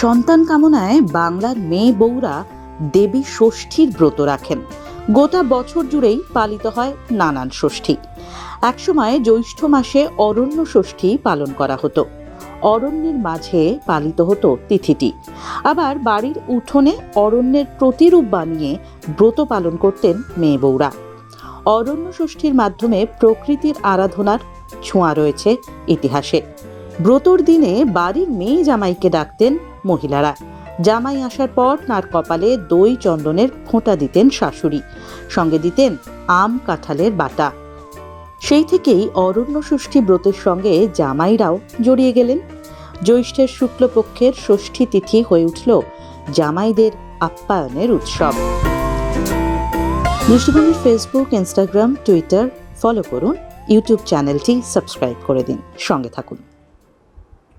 সন্তান কামনায় বাংলার মেয়ে বউরা দেবী ষষ্ঠীর ব্রত রাখেন। গোটা বছর জুড়েই পালিত হয় নানান ষষ্ঠী। একসময় জ্যৈষ্ঠ মাসে অরণ্য ষষ্ঠী পালন করা হতো। অরণ্যের মাঝে পালিত হতো তিথিটি। আবার বাড়ির উঠোনে অরণ্যের প্রতিরূপ বানিয়ে ব্রত পালন করতেন মেয়ে বউরা। অরণ্য ষষ্ঠীর মাধ্যমে প্রকৃতির আরাধনার ছোঁয়া রয়েছে ইতিহাসে। ব্রতর দিনে বাড়ির মেয়ে জামাইকে ডাকতেন মহিলারা। জামাই আসার পর তার কপালে দই চন্দনের ফোঁটা দিতেন শাশুড়ি, সঙ্গে দিতেন আম কাঁঠালের বাটা। সেই থেকেই অরণ্য ষষ্ঠী ব্রতের সঙ্গে জামাইরাও জড়িয়ে গেলেন। জ্যৈষ্ঠের শুক্লপক্ষের ষষ্ঠী তিথি হয়ে উঠল জামাইদের আপ্যায়নের উৎসব। দৃষ্টিভঙ্গির ফেসবুক, ইনস্টাগ্রাম, টুইটার ফলো করুন, ইউটিউব চ্যানেলটি সাবস্ক্রাইব করে দিন। সঙ্গে থাকুন।